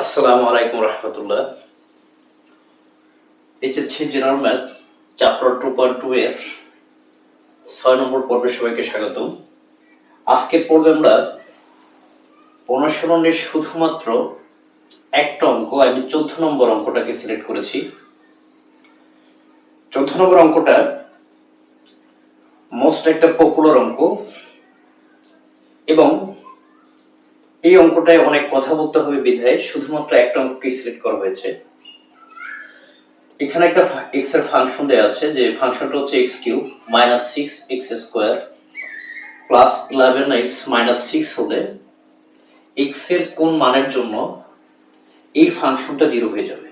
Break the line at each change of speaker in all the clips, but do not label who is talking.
আসসালামু আলাইকুম রহমতুল্লাহ। HSC general math chapter two point two এর ছয় নম্বর পর্বে সবাইকে স্বাগত আজকের পর্বে আমরা অনুসরণের শুধুমাত্র একটা অঙ্ক আমি চোদ্দ নম্বর অঙ্কটাকে সিলেক্ট করেছি। চোদ্দ নম্বর অঙ্কটা মোস্ট একটা পপুলার অঙ্ক এবং এই অঙ্কটায় অনেক কথা বলতে হবে বিধায়, শুধুমাত্র একটা অঙ্ককে সিলেক্ট করা হয়েছে। এখানে একটা এক্সের ফাংশন দেওয়া আছে, যে ফাংশনটা হচ্ছে x cube minus six x square plus eleven x minus six হলে এক্সের কোন মানের জন্য এই ফাংশনটা জিরো হয়ে যাবে।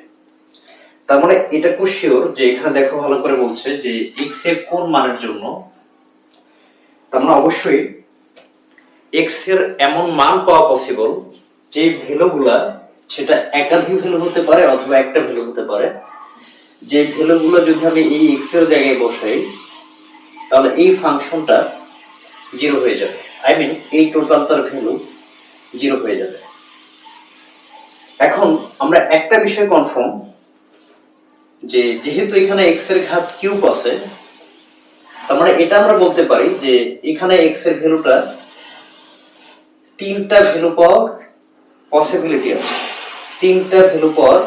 তার মানে এটা খুব শিওর যে এখানে দেখো ভালো করে বলছে যে এক্সের কোন মানের জন্য, তার মানে অবশ্যই এক্সের এমন মান পাওয়া পসিবল যে ভ্যালুগুলা সেটা একাধিক ভ্যালু হতে পারে অথবা একটা ভ্যালু হতে পারে। যে ভ্যালুগুলো যদি আমি এই এক্সের জায়গায় বসাই, তাহলে এই ফাংশনটা জিরো হয়ে যাবে। আই মিন এই টোটালটার ভ্যালু জিরো হয়ে যাবে। এখন আমরা একটা বিষয় কনফার্ম যে যেহেতু এখানে এক্সের ঘাত কিউব আছে, তার মানে এটা আমরা বলতে পারি যে এখানে এক্সের ভ্যালুটা তিনটা ভ্যালু পাওয়ার পসিবিলিটি আছে। তিনটা ভ্যালু পাওয়ার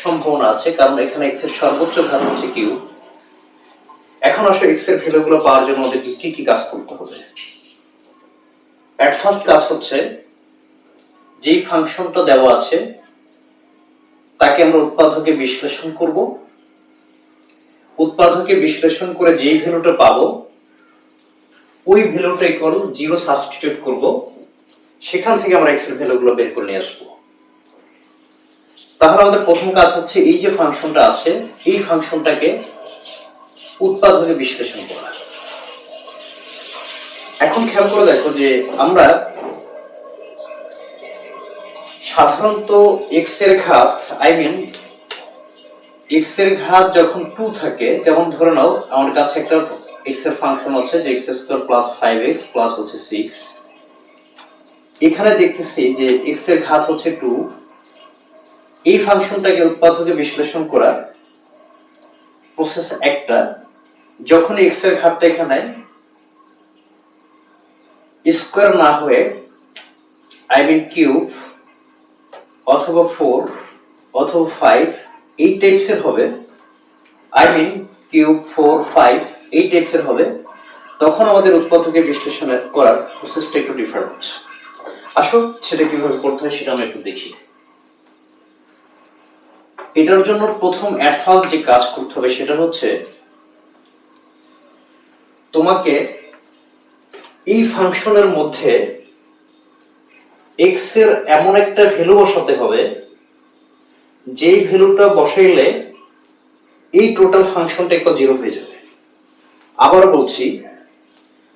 সম্ভাবনা আছে, কারণ এখানে এক্সের সর্বোচ্চ ঘাত হচ্ছে কিউ এখন আসলে এক্সের ভ্যালুগুলো পাওয়ার জন্য আমাদেরকে কি কি কাজ করতে হবে? অ্যাট ফার্স্ট কাজ হচ্ছে, যেই ফাংশনটা দেওয়া আছে, তাকে আমরা উৎপাদকে বিশ্লেষণ করব। উৎপাদকে বিশ্লেষণ করে যেই ভ্যালুটা পাবো, ওই ভ্যালুটা ইকুয়াল জিরো সাবস্টিটিউট করব। সেখান থেকে আমরা এক্সের ভ্যালুগুলো বের করে নিয়ে আসব। তাহলে আমাদের প্রথম কাজ হচ্ছে এই যে ফাংশনটা আছে, এই ফাংশনটাকে উৎপাদকে বিশ্লেষণ করা। এখন খেয়াল করে দেখো যে আমরা সাধারণত এক্সের ঘাত আই মিন এক্সের ঘাত যখন টু থাকে, যেমন ধরে নাও, আমার কাছে একটা এক্সের ফাংশন আছে যে x square plus five x plus হচ্ছে সিক্স এখানে দেখতেছি যে এক্সের ঘাত হচ্ছে টু এই ফাংশনটাকে উৎপাদকে বিশ্লেষণ করার প্রসেস একটা। যখন এক্সের ঘাতটা এখানে স্কোয়ার না হয়ে আই মিন কিউব অথবা ফোর অথবা ফাইভ এই টাইপসের হবে I mean cube four five এই টাইপসের হবে, তখন আমাদের উৎপাদকে বিশ্লেষণ করার প্রসেসটা একটু ডিফারেন্ট আসো সেটা কীভাবে করতে হয় সেটা আমরা একটু দেখি। এটার জন্য প্রথম অ্যাডভান্স যে কাজ করতে হবে সেটা হচ্ছে, তোমাকে এই ফাংশনের মধ্যে এক্সের এমন একটা ভ্যালু বসাতে হবে, যেই ভ্যালুটা বসাইলে এই টোটাল ফাংশনটা একটা জিরো হয়ে যাবে। আবার বলছি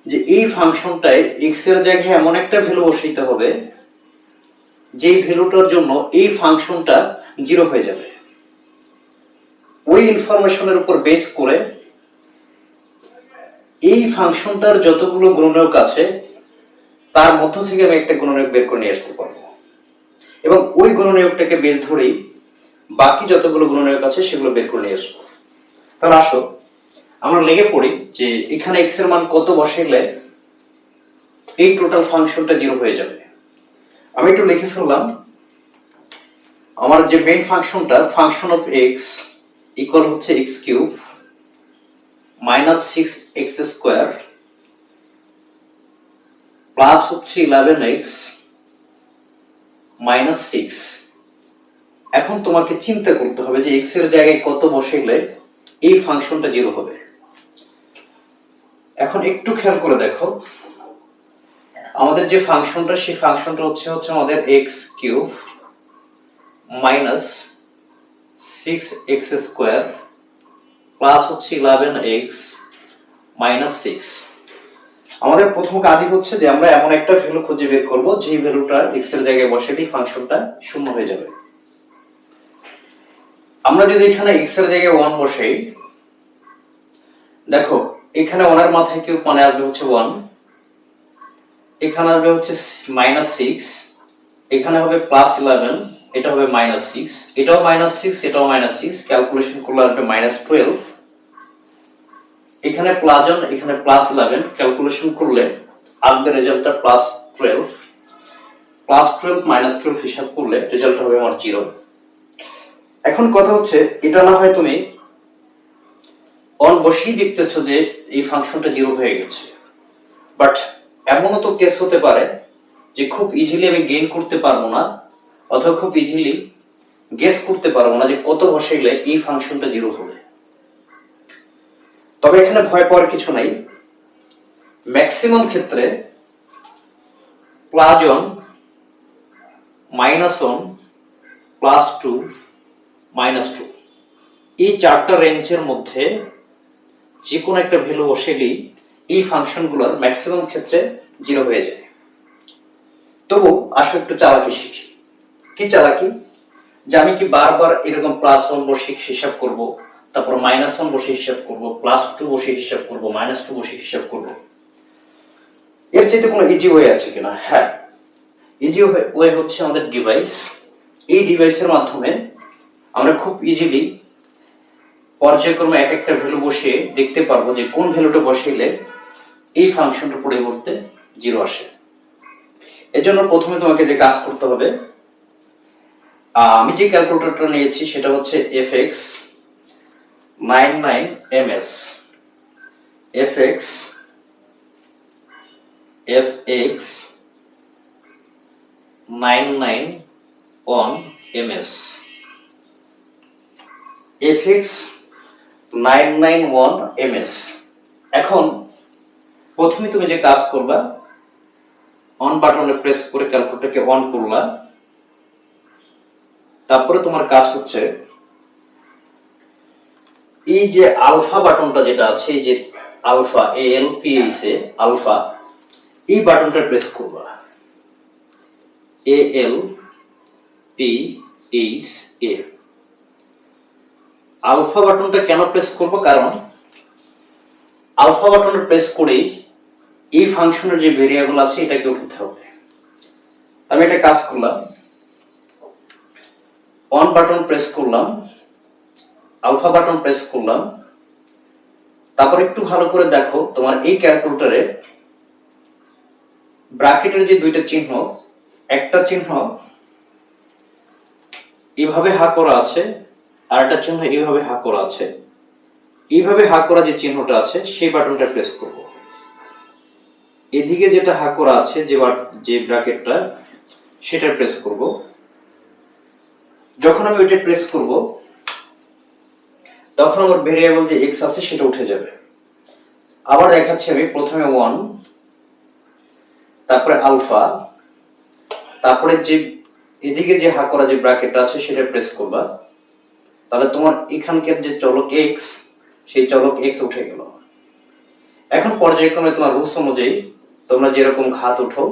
যে এই ফাংশনটায় এক্সের জায়গায় এমন একটা ভ্যালু বসাইতে হবে, যেই ভ্যালুটার জন্য এই ফাংশনটা জিরো হয়ে যাবে। ওই ইনফরমেশনের উপর বেস করে এই ফাংশনটার যতগুলো গুণনীয়ক আছে, তার মধ্য থেকে আমি একটা গুণনীয়ক বের করে নিয়ে আসতে পারব। এবং ওই গুণনীয়কটাকে বের ধরেই বাকি যতগুলো গুণনীয়ক আছে, সেগুলো বের করে নিয়ে আসব। তাহলে আসো আমরা লেগে পড়ি যে এখানে এক্সের মান কত বসাইলে এই টোটাল ফাংশনটা জিরো হয়ে যাবে। আমি একটু লিখে ফেললাম, আমার যে মেইন ফাংশনটা ফাংশন অফ এক্স ইকুয়াল হচ্ছে x cube minus six x square plus হচ্ছে ইলেভেন এক্স মাইনাস সিক্স এখন তোমাকে চিন্তা করতে হবে যে এক্সের জায়গায় কত বসাইলে এই ফাংশনটা জিরো হবে। এখন একটু খেয়াল করে দেখো। আমাদের যে ফাংশনটা, সেই ফাংশনটা হচ্ছে হচ্ছে আমাদের x cube minus six x square plus হচ্ছে ইলেভেন এক্স মাইনাস সিক্স আমাদের প্রথম কাজই হচ্ছে যে আমরা এমন একটা ভ্যালু খুঁজে বের করব, যেই ভ্যালুটা এক্সের জায়গায় বসেটি ফাংশনটা শূন্য হয়ে যাবে। আমরা যদি এখানে এক্সের জায়গায় ওয়ান বসাই, দেখো এখানে ওনার মাথায় কেউ মানে আসবে হচ্ছে ওয়ান এখানে আসবে হচ্ছে মাইনাস সিক্স এখানে হবে প্লাস ইলেভেন এটা হবে মাইনাস সিক্স এটাও মাইনাস সিক্স এটাও মাইনাস সিক্স ক্যালকুলেশন করলে আসবে মাইনাস টুয়েলভ এখানে প্লাস ওয়ান এখানে প্লাস ইলেভেন ক্যালকুলেশন করলে আসবে রেজাল্টটা plus twelve plus twelve minus twelve হিসাব করলে রেজাল্ট হবে আমার জিরো এখন কথা হচ্ছে, এটা না হয় তুমি অন বসেই দেখতেছো যে এই ফাংশনটা জিরো হয়ে গেছে। বাট এমনও তো কেস হতে পারে যে খুব ইজিলি আমি গেইন করতে পারব না, অথবা খুব ইজিলি গেস করতে পারব না যে কত বসাইলে এই ফাংশনটা জিরো হবে। তবে এখানে ভয় পাওয়ার কিছু নাই। ম্যাক্সিমাম ক্ষেত্রে plus one minus one plus two minus two এই চারটা রেঞ্জের মধ্যে যে কোনো একটা ভ্যালু বসেলেই এই ফাংশনগুলোর ম্যাক্সিমাম ক্ষেত্রে জিরো হয়ে যায়। তবু আসো একটু চালাকি শিখি। কি চালাকি? যে আমি কি বারবার এরকম প্লাস ওয়ান বসে হিসাব করব, তারপর মাইনাস ওয়ান বসে হিসাব করব প্লাস টু বসে হিসাব করব মাইনাস টু বসে হিসাব করব। এর চাইতে কোনো ইজি ওয়ে আছে কিনা? হ্যাঁ। ইজি ওয়ে হচ্ছে আমাদের ডিভাইস এই ডিভাইসের মাধ্যমে আমরা খুব ইজিলি পর্যায়ক্রমে এক একটা ভ্যালু বসিয়ে দেখতে পারব যে কোন ভ্যালুটা বসাইলে এই ফাংশনটার পরিবর্তে জিরো আসে। এজন্য প্রথমে তোমাকে যে কাজ করতে হবে আমি যে ক্যালকুলেটরটা নিয়েছি সেটা হচ্ছে F X nine nine M S F X F X nine nine one M S F X nine nine এখন প্রথমে তুমি যে কাজ করবা অন বাটনে প্রেস করে ক্যালকুলেটরকে অন করলা, তারপরে তোমার কাজ হচ্ছে এই যে আলফা বাটনটা যেটা আছে যে alpha A L P alpha এই বাটনটা প্রেস করবা। A L P H A alpha বাটনটা কেন প্রেস করব? কারণ আলফা বাটনটা প্রেস করেই এই ফাংশনের যে ভেরিয়েবল আছে, এটাকে উঠাতে হবে। আমি একটা কাজ করলাম। অন বাটন প্রেস করলাম। আলফা বাটন প্রেস করলাম। তারপর একটু ভালো করে দেখো, তোমার এই ক্যালকুলেটরে ব্র্যাকেটের যে দুইটা চিহ্ন, একটা চিহ্ন, এভাবে হা করা আছে। আর একটা চিহ্ন এইভাবে হা করা আছে। এইভাবে হা করা যে চিহ্নটা আছে, সেই বাটনটা প্রেস করব। এদিকে যেটা হা করা আছে, যে যে ব্র্যাকেটটা সেটা প্রেস করব। যখন আমি ওইটা প্রেস করব, তখন আমার ভেরিয়েবল যে এক্স আছে, সেটা উঠে যাবে। আবার দেখাচ্ছি আমি প্রথমে ওয়ান তারপরে আলফা তারপরে যে এদিকে যে হা করা যে ব্র্যাকেটটা আছে, সেটা প্রেস করবা। তাহলে তোমার এখানকার যে চলক এক্স সেই চলক এক্স উঠে গেল। এখন পর্যায়ক্রমে তোমার রুলস অনুযায়ী তোমরা যেরকম ঘাত উঠো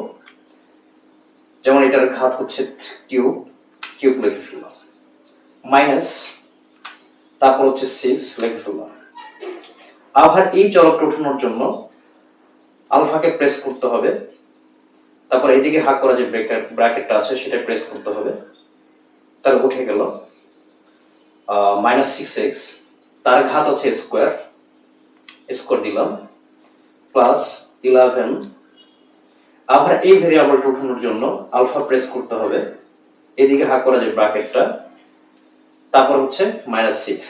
যেমন এটার ঘাত হচ্ছে কিউব কিউব লিখে ফেললাম মাইনাস, তারপর হচ্ছে সিক্স লিখে ফেললাম আবার এই চলকটা উঠানোর জন্য আলফাকে প্রেস করতে হবে। তারপর এদিকে হাক করা যে ব্র্যাকেটটা আছে, সেটা প্রেস করতে হবে। তার উঠে গেল। মাইনাস সিক্স এক্স তার ঘাত আছে স্কোয়ার স্কোয়ার দিলাম প্লাস ইলেভেন আবার এই ভেরিয়েবলটা উঠানোর জন্য আলফা প্রেস করতে হবে, এদিকে হাক করা যে ব্র্যাকেটটা তারপর হচ্ছে মাইনাস সিক্স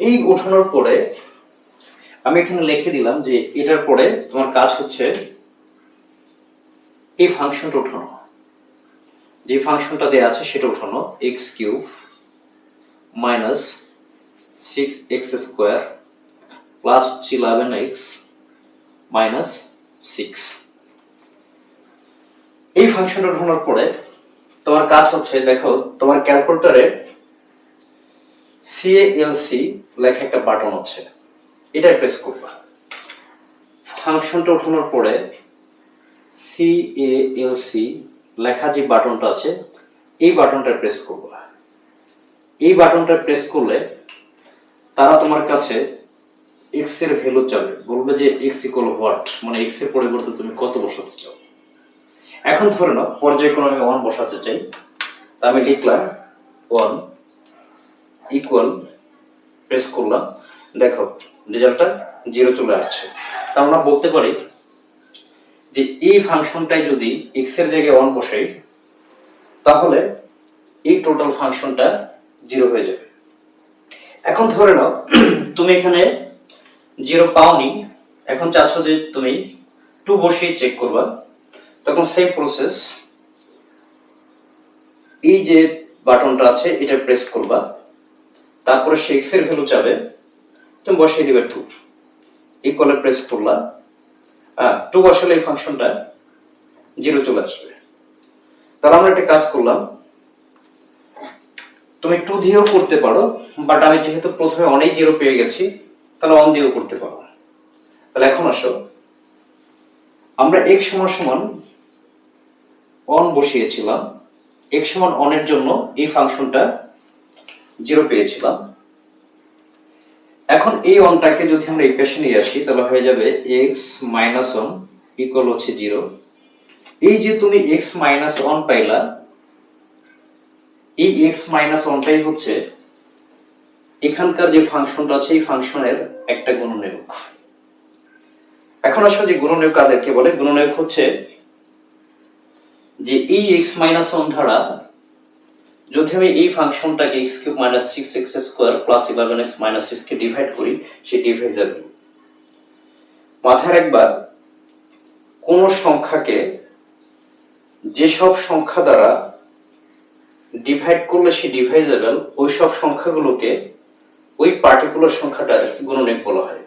এই উঠানোর পরে আমি এখানে লিখে দিলাম যে এটার পরে তোমার কাজ হচ্ছে এই ফাংশনটা উঠানো যে ফাংশনটা দেয়া আছে সেটা উঠানো x cube minus six x square plus হচ্ছে ইলেভেন এক্স মাইনাস সিক্স এই ফাংশনটা উঠানোর পরে তোমার কাজ হচ্ছে, দেখো, তোমার ক্যালকুলেটরে সিএএলসি লেখা একটা বাটন আছে এটা প্রেস করবা ফাংশনটা উঠানোর পরে সিএএলসি লেখা যে বাটনটা আছে, এই বাটনটা প্রেস করবা। এই বাটনটা প্রেস করলে তারা তোমার কাছে এক্সের ভ্যালু চাবে। বলবে যে এক্স ইকুয়াল হোয়াট মানে এক্সের পরিবর্তে তুমি কত বসাতে চাও? এখন ধরে নাও পর্যায়ক্রমে আমি ওয়ান বসাতে চাই। তা আমি লিখলাম ওয়ান ইকুয়াল প্রেস করলাম। দেখো রেজাল্টটা জিরো চলে আসছে। তা আমরা বলতে পারি যে এই ফাংশনটাই যদি এক্সের জায়গায় ওয়ান বসাই তাহলে এই টোটাল ফাংশনটা জিরো হয়ে যাবে। এখন ধরে নাও, তুমি এখানে জিরো পাওনি, এখন চাচ্ছ যে তুমি টু বসিয়ে চেক করবা। তখন সেম প্রসেস এই যে বাটনটা আছে, এটা প্রেস করবা। তারপরে সে এক্সের ভ্যালু চাবে, তুমি বসিয়ে দিবে টু ইকুয়ালে প্রেস করলা। টু আসলে এই ফাংশনটা জিরো চলে আসবে। তাহলে আমরা একটা কাজ করলাম। তুমি টু দিয়েও করতে পারো বাট আমি যেহেতু প্রথমে অনেক জিরো পেয়ে গেছি, তাহলে অন দিয়েও করতে পারো। তাহলে এখন আসো। আমরা এক সমান সমান অন বসিয়েছিলাম। এক সমান অনের জন্য এই ফাংশনটা জিরো পেয়েছিলাম। এখন এই অনটাকে যদি আমরা পেশে নিয়ে আসি, তাহলে হয়ে যাবে এক্স মাইনাস ওয়ান ইকুয়াল হচ্ছে জিরো এই যে তুমি এক্স মাইনাস ওয়ান পাইলা, এই এক্স মাইনাস ওয়ানটাই হচ্ছে এখানকার যে ফাংশনটা আছে, এই ফাংশনের একটা গুণনীয়ক। এখন আসলে যে গুণনীয়ক কাদেরকে বলে, গুণনীয়ক হচ্ছে যে এই এক্স মাইনাস ওয়ান ধারা যদি আমি এই ফাংশনটাকে x cube minus six x square plus eleven x minus six কে ডিভাইড করি সেই ডিভাইজাবল মাথায় একবার কোন সংখ্যাকে যেসব সংখ্যা দ্বারা ডিভাইড করলে সে ডিভাইজেবল ওই সব সংখ্যাগুলোকে ওই পার্টিকুলার সংখ্যাটার গুণনীয়ক বলা হয়।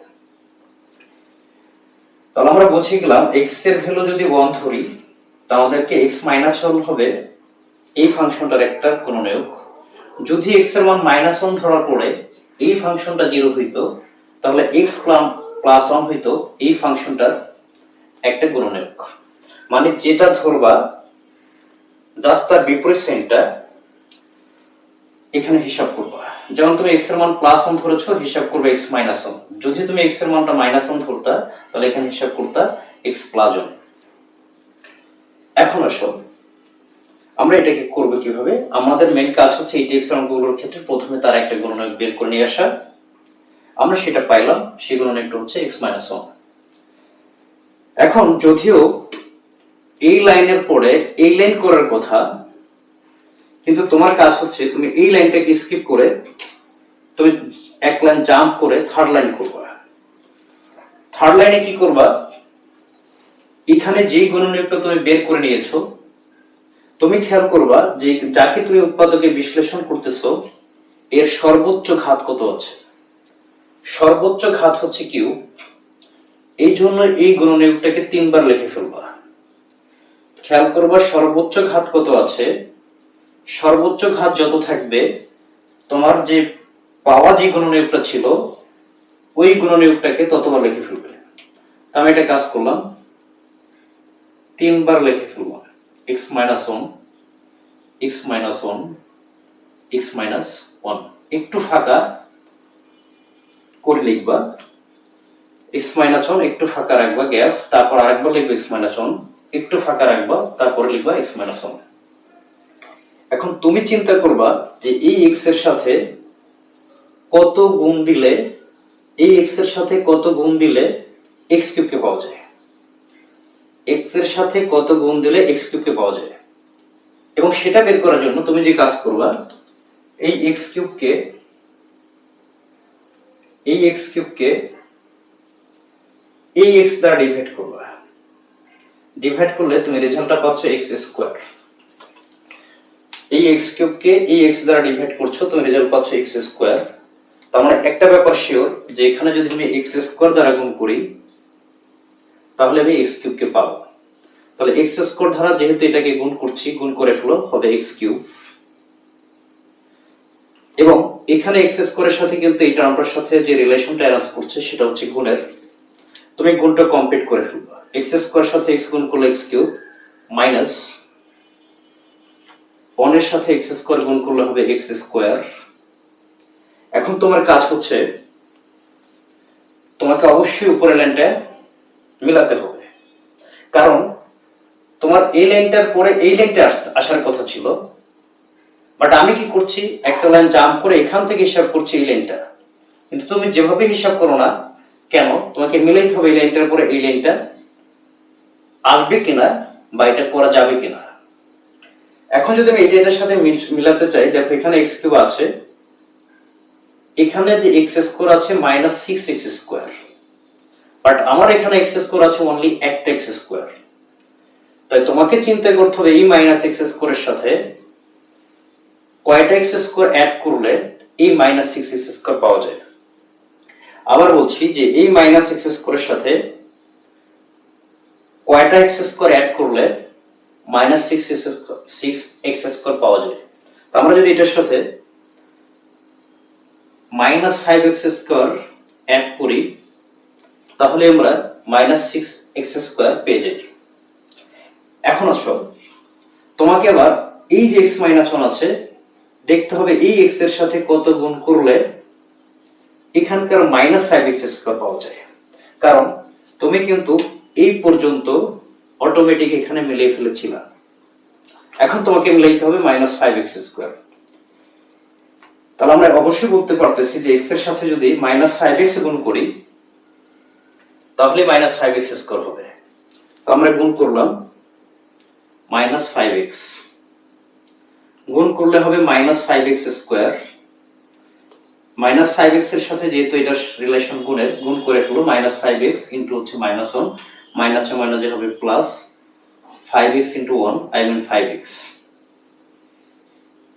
তাহলে আমরা বুঝে গেলাম এক্সের ভ্যালু যদি ওয়ান ধরি তা আমাদেরকে এক্স মাইনাস হবে এই ফাংশনটার একটা গুণনীয়ক যদি এক্সের মান মাইনাস ওয়ান ধরার পরে এই ফাংশনটা জিরো হইতো, তাহলে এক্স প্লাস ওয়ান হইতো, এই ফাংশনটার একটা গুণনীয়ক মানে যেটা ধরবা জাস্ট তার বিপরীত সাইনটা এখানে হিসাব করবা। যেমন তুমি এক্সের মান প্লাস ওয়ান ধরেছো, হিসাব করবে এক্স মাইনাস ওয়ান যদি তুমি এক্সের মানটা মাইনাস ওয়ান ধরতা, তাহলে এখানে হিসাব করতা এক্স প্লাস ওয়ান এখন আসো। আমরা এটাকে করব কীভাবে? আমাদের মেন কাজ হচ্ছে এই টিপস অঙ্কগুলোর ক্ষেত্রে প্রথমে তার একটা গুণনীয়ক বের করে নিয়ে আসা। আমরা সেটা পাইলাম, সেই গুণনীয়কটা হচ্ছে এক্স মাইনাস ওয়ান এখন যদিও এই লাইনের পরে এই লাইন করার কথা, কিন্তু তোমার কাজ হচ্ছে তুমি এই লাইনটাকে স্কিপ করে তুমি এক লাইন জাম্প করে থার্ড লাইন করবা। থার্ড লাইনে কি করবা? এখানে যেই গুণনীয়কটা তুমি বের করে নিয়েছো তুমি খেয়াল করবা যে যাকে তুমি উৎপাদকে বিশ্লেষণ করতেছো, এর সর্বোচ্চ ঘাত কত আছে? সর্বোচ্চ ঘাত হচ্ছে কিউ। এই জন্য এই গুণনীয়কটাকে তিনবার লিখে ফেলবা। খেয়াল করবা সর্বোচ্চ ঘাত কত আছে? সর্বোচ্চ ঘাত যত থাকবে, তোমার যে পাওয়া যে গুণনীয়কটা ছিল, ওই গুণনীয়কটাকে ততবার লিখে ফেলবে। আমি এটা কাজ করলাম। তিনবার লিখে ফেললাম x minus 1 x minus 1 x minus 1 একটু ফাঁকা করে লিখবা। x minus 1 একটু ফাঁকা রাখবা, গ্যাপ। তারপর আরেকবার লিখবা x minus 1 একটু ফাঁকা রাখবা, তারপরে লিখবা x minus 1 এখন তুমি চিন্তা করবা যে এই x এর সাথে কত গুণ দিলে, এই x এর সাথে কত গুণ দিলে x কিউব কে পাওয়া যায়। এক্সের সাথে কত গুণ দিলে এক্স কিউবকে পাওয়া যায়? এবং সেটা বের করার জন্য তুমি যে কাজ করবা, এই এক্স কিউবকে এই এক্স কিউবকে এই এক্স দ্বারা ডিভাইড করবা। ডিভাইড করলে তুমি রেজাল্টটা পাচ্ছ এক্স স্কোয়ার এই এক্স কিউবকে এই এক্স দ্বারা ডিভাইড করছ, তুমি রেজাল্ট পাচ্ছ এক্স স্কোয়ার তার মানে একটা ব্যাপার শিওর যে এখানে যদি আমি এক্স স্কোয়ার দ্বারা গুণ করি তাহলে আমি এক্স কিউবকে পাবো। তাহলে এক্স স্কোর ধারা যেহেতু এটাকে গুণ করছি, গুণ করে ফেলো, হবে এক্স কিউব এবং এখানে এক্স স্কোয়ারের সাথে কিন্তু এই টার্মটার সাথে যে রিলেশনটা অ্যারেঞ্জ করছে, সেটা হচ্ছে গুণের। তুমি গুণটা কমপ্লিট করে ফেলবা। এক্স স্কোয়ার সাথে এক্স গুণ করলে এক্স কিউব মাইনাস ওয়ানের সাথে এক্স স্কোয়ার গুণ করলে হবে এক্স স্কোয়ার এখন তোমার কাজ হচ্ছে, তোমাকে অবশ্যই উপরের লাইনটা মিলাতে হবে। কারণ তোমার এই লাইনটার পরে এই লাইনটা আসার কথা ছিল। বাট আমি কি করছি? একটা লাইন জাম্প করে এখান থেকে হিসাব করছি এই লাইনটা কিন্তু তুমি যেভাবে হিসাব করো না, কেন? তোমাকে মিলাইতে হবে এই লাইনটার পরে এই লাইনটা আসবে কিনা বা এটা করা যাবে কিনা? এখন যদি আমি এটা এটার সাথে মিল- মিলাতে চাই, দেখো এখানে এক্স কিউব আছে। এখানে যে এক্স স্কোয়ার আছে minus six x square but আমার এখানে এক্স স্কোয়ার আছে অনলি একটা এক্স স্কোয়ার তাই তোমাকে চিন্তা করতে হবে এই মাইনাস এক্স স্কোয়ারের সাথে কয়টা এক্স স্কোয়ার অ্যাড করলে এই মাইনাস সিক্স এক্স স্কোয়ার পাওয়া যায়। আবার বলছি যে এই মাইনাস এক্স স্কোয়ারের সাথে কয়টা এক্স স্কোয়ার অ্যাড করলে minus six six x square পাওয়া যায়। তো আমরা যদি এটার সাথে minus five x square add করি তাহলে আমরা মাইনাস সিক্স এক্স স্কোয়ার পেয়ে যাই। এখন আসো, তোমাকে আবার এই যে এক্স মাইনাস ওয়ান আছে, দেখতে হবে এই এক্সের সাথে কত গুণ করলে এখানকার মাইনাস ফাইভ এক্স স্কোয়ার পাওয়া যায়। কারণ তুমি কিন্তু এই পর্যন্ত অটোমেটিক এখানে মিলিয়ে ফেলেছিলা। এখন তোমাকে মিলাইতে হবে মাইনাস ফাইভ এক্স স্কোয়ার তাহলে আমরা অবশ্যই বলতে পারতেছি যে এক্সের সাথে যদি মাইনাস ফাইভ এক্স গুণ করি তাহলে মাইনাস ফাইভ এক্স স্কোয়ার হবে। আমরা গুণ করলাম মাইনাস ফাইভ এক্স গুণ করলে হবে minus five x square minus five এক্সের সাথে যেহেতু এটা রিলেশন গুণের, গুণ করে ফেলো মাইনাস ফাইভ এক্স ইন্টু হচ্ছে মাইনাস ওয়ান মাইনাস মাইনাস যে হবে plus five x into one I mean five x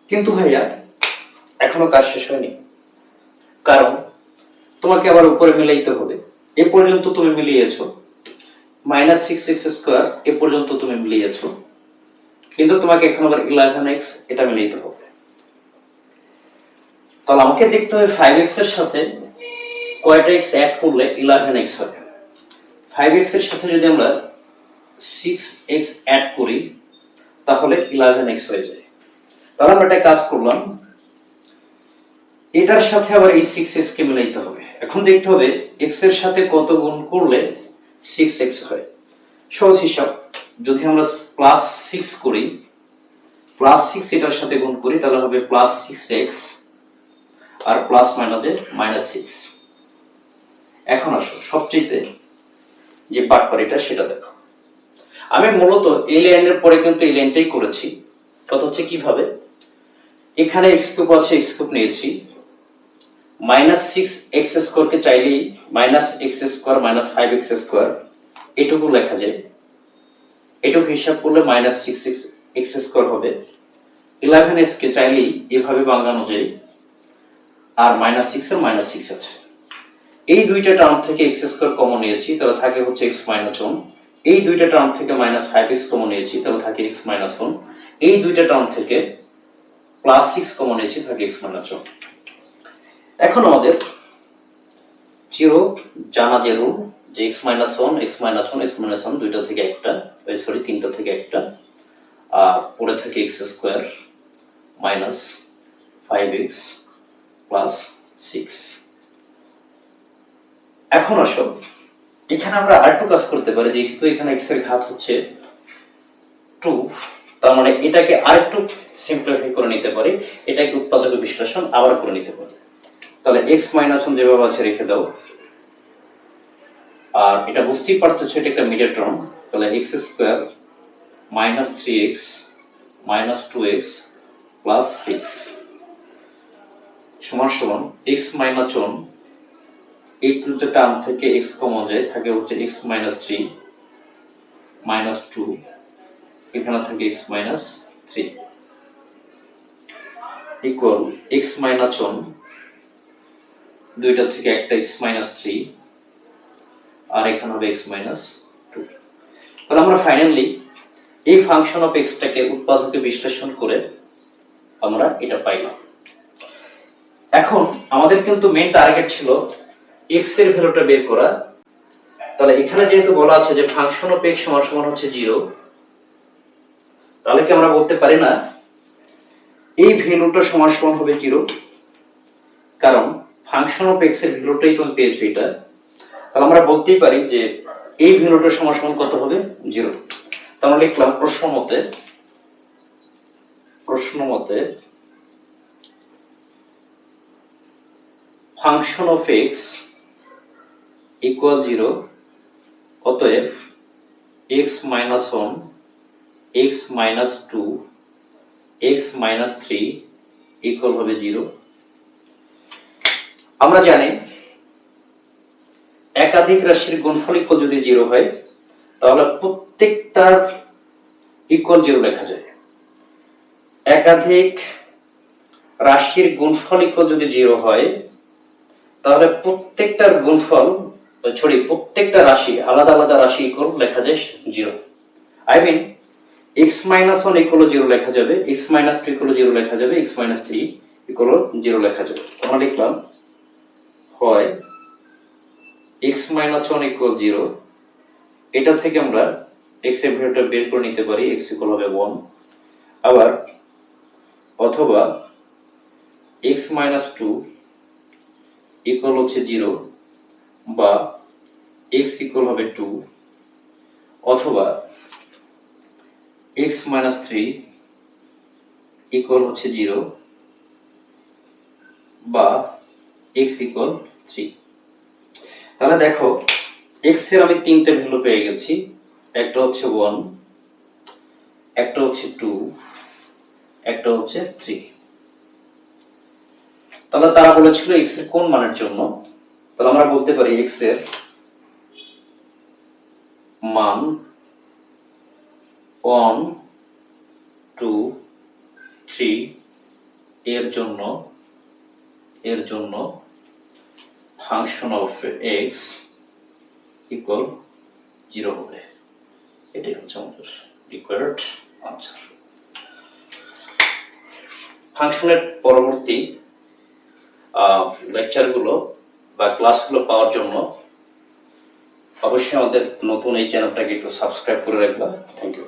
কিন্তু ভাইয়া, এখনও কাজ শেষ হয়নি। কারণ তোমাকে আবার উপরে মিলাইতে হবে। এ পর্যন্ত তুমি মিলিয়েছো। মাইনাস সিক্স এক্স স্কোয়ার এ পর্যন্ত তুমি মিলিয়েছো। কিন্তু তোমাকে এখন আবার ইলেভেন এক্স এটা মিলাইতে হবে। তাহলে আমাকে দেখতে হবে ফাইভ এক্সের সাথে কয়টা এক্স অ্যাড করলে ইলেভেন এক্স হবে। ফাইভ এক্সের সাথে যদি আমরা সিক্স এক্স অ্যাড করি, তাহলে ইলেভেন এক্স হয়ে যায়। তাহলে আমরা একটা কাজ করলাম, এটার সাথে আবার এই সিক্স এক্স কে মিলাইতে হবে। এখন দেখতে হবে এক্সের সাথে কত গুণ করলে সিক্স এক্স হয়। সহজ হিসাব, যদি আমরা প্লাস সিক্স করি প্লাস সিক্স এটার সাথে গুণ করি, তাহলে হবে প্লাস সিক্স এক্স আর প্লাস মাইনাসে মাইনাস সিক্স এখন আসো সবচেয়ে যে পাটপাড়িটা সেটা দেখো। আমি মূলত এই লাইনের পরে কিন্তু এই লাইনটাই করেছি। কথা হচ্ছে কীভাবে? এখানে এক্স কিউব আছে এক্স কিউব নিয়েছি। মাইনাস সিক্স এক্স স্কোয়ারকে চাইলেই minus x square minus five x square এটুকু লেখা যায়। এটুকু হিসাব করলে মাইনাস সিক্স এক্স স্কোয়ার হবে। ইলেভেন এস কে চাইলেই এভাবে বাঙানো যায়। আর মাইনাস সিক্স এর মাইনাস সিক্স আছে। এই দুইটা টার্ম থেকে এক্স স্কোয়ার কমন নিয়েছি, তাহলে থাকে হচ্ছে এক্স মাইনাস ওয়ান এই দুইটা টার্ম থেকে মাইনাস ফাইভ এক্স কমন নিয়েছি, তাহলে থাকে এক্স মাইনাস ওয়ান এই দুইটা টার্ম থেকে প্লাস সিক্স কমন নিয়েছি, থাকে এক্স মাইনাস ওয়ান এখন আমাদের জিরো, জানা যে রুল যে x minus one, x minus one, x minus one দুইটা থেকে একটা সরি, তিনটা থেকে একটা, আর পরে থেকে x square minus five x plus six. এখন আসো, এখানে আমরা আরেকটু কাজ করতে পারি, যেহেতু এখানে এক্সের ঘাত হচ্ছে টু, তার মানে এটাকে আরেকটু সিম্পলিফাই করে নিতে পারি, এটাকে উৎপাদক বিশ্লেষণ আবার করে নিতে পারি। তাহলে এক্স মাইনাস ওয়ান যেভাবে আছে রেখে দাও। আর এটা বুঝতেই পারতেছো, এটা একটা মিডিয়ার টার্ম তাহলে x square minus three x minus two x plus six সমান সমান এক্স মাইনাস ওয়ান এই টুটা টার্ম থেকে এক্স কমন যায়, থাকে হচ্ছে x minus three minus two এখানে থাকে x minus three equal x minus one দুইটা থেকে একটা এক্স মাইনাস থ্রি আর এখানে হবে এক্স মাইনাস টু তাহলে আমরা ফাইনালি এই ফাংশন অফ এক্সটাকে উৎপাদকে বিশ্লেষণ করে আমরা এটা পাইলাম। এখন আমাদের কিন্তু মেন টার্গেট ছিল এক্সের ভ্যালুটা বের করা। তাহলে এখানে যেহেতু বলা আছে যে ফাংশন অফ এক্স সমান সমান হচ্ছে জিরো তাহলে কি আমরা বলতে পারি না? এই ভ্যালুটা সমান সমান হবে জিরো কারণ ফাংশন অফ এক্সের ভ্যালুটাই তুমি পেয়েছ এটা, তাহলে আমরা বলতেই পারি যে এই ভ্যালুটার সমান কত হবে? জিরো তো আমরা লিখলাম প্রশ্ন মতে প্রশ্ন মতে function of x equal zero অতএব x minus one x minus two x minus three equal হবে জিরো আমরা জানি একাধিক রাশির গুণফল ইকুয়াল যদি জিরো হয়, তাহলে প্রত্যেকটার ইকুয়াল জিরো লেখা যায়। একাধিক রাশির গুণফল ইকুয়াল যদি জিরো হয়, তাহলে প্রত্যেকটার গুণফল সরি প্রত্যেকটা রাশি, আলাদা আলাদা রাশি ইকুয়াল লেখা যায় zero I mean x minus one equal zero লেখা যাবে x minus two equal zero লেখা যাবে x minus three equal zero লেখা যাবে। আমরা লিখলাম হয় x minus one equal zero এটা থেকে আমরা এক্সের ভ্যালুটা বের করে নিতে পারি এক্স ইকুয়াল হবে ওয়ান আবার অথবা এক্স মাইনাস টু ইকুয়াল হচ্ছে জিরো বা এক্স ইকুয়াল হবে টু অথবা এক্স মাইনাস থ্রি ইকুয়াল হচ্ছে জিরো বা এক্স ইকুয়াল থ্রি তাহলে দেখো এক্সের আমি তিনটে ভ্যালু পেয়ে গেছি। একটা হচ্ছে ওয়ান একটা হচ্ছে টু একটা হচ্ছে থ্রি তাহলে তারা বলেছিল এক্সের কোন মানের জন্য? তাহলে আমরা বলতে পারি এক্সের মান ওয়ান টু থ্রি এর জন্য এর জন্য function of x equal zero হবে এটাই হচ্ছে আমাদের রিকোয়ার্ড আনসার ফাংশনের পরবর্তী লেকচারগুলো বা ক্লাসগুলো পাওয়ার জন্য অবশ্যই আমাদের নতুন এই চ্যানেলটাকে একটু সাবস্ক্রাইব করে রাখবা। Thank you